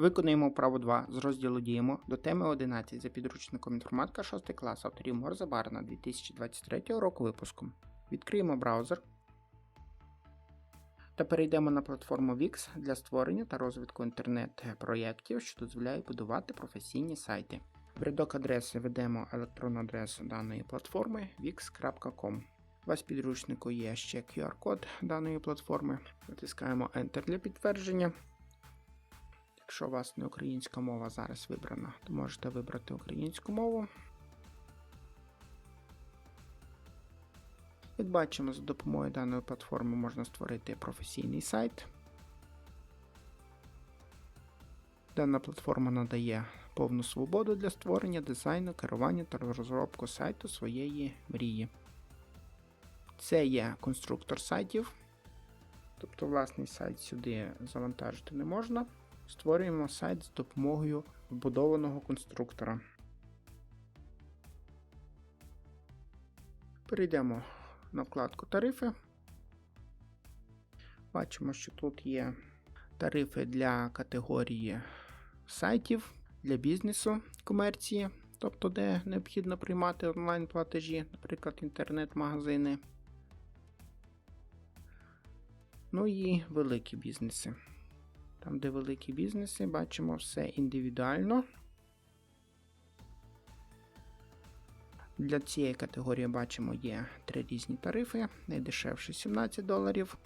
Виконуємо вправу 2 з розділу Діємо до теми 11 за підручником інформатика 6 клас авторів Морза Барна 2023 року випуску. Відкриємо браузер та перейдемо на платформу Wix для створення та розвитку інтернет-проєктів, що дозволяє будувати професійні сайти. В рядок адреси введемо електронну адресу даної платформи wix.com. У вас підручнику є ще QR-код даної платформи. Натискаємо Enter для підтвердження. Якщо у вас не українська мова зараз вибрана, то можете вибрати українську мову. Як бачимо, за допомогою даної платформи можна створити професійний сайт. Дана платформа надає повну свободу для створення, дизайну, керування та розробку сайту своєї мрії. Це є конструктор сайтів, тобто власний сайт сюди завантажити не можна. Створюємо сайт з допомогою вбудованого конструктора. Перейдемо на вкладку Тарифи. Бачимо, що тут є тарифи для категорії сайтів, для бізнесу комерції, тобто де необхідно приймати онлайн-платежі, наприклад, інтернет-магазини. Ну і великі бізнеси. Там, де великі бізнеси, бачимо все індивідуально. Для цієї категорії бачимо є три різні тарифи. Найдешевший 17 доларів,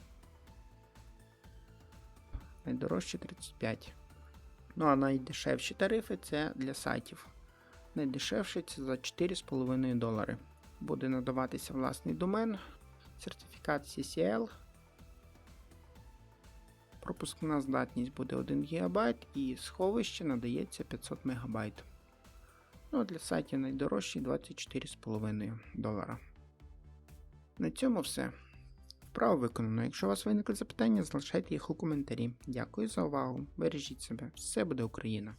найдорожчі 35. Ну а найдешевші тарифи це для сайтів. Найдешевший це за 4,5 долари. Буде надаватися власний домен, сертифікат CCL. Пропускна здатність буде 1 ГБ і сховище надається 500 МБ. Ну, а для сайтів найдорожчий 24,5 долара. На цьому все. Вправо виконано. Якщо у вас виникли запитання, залишайте їх у коментарі. Дякую за увагу. Бережіть себе. Все буде Україна!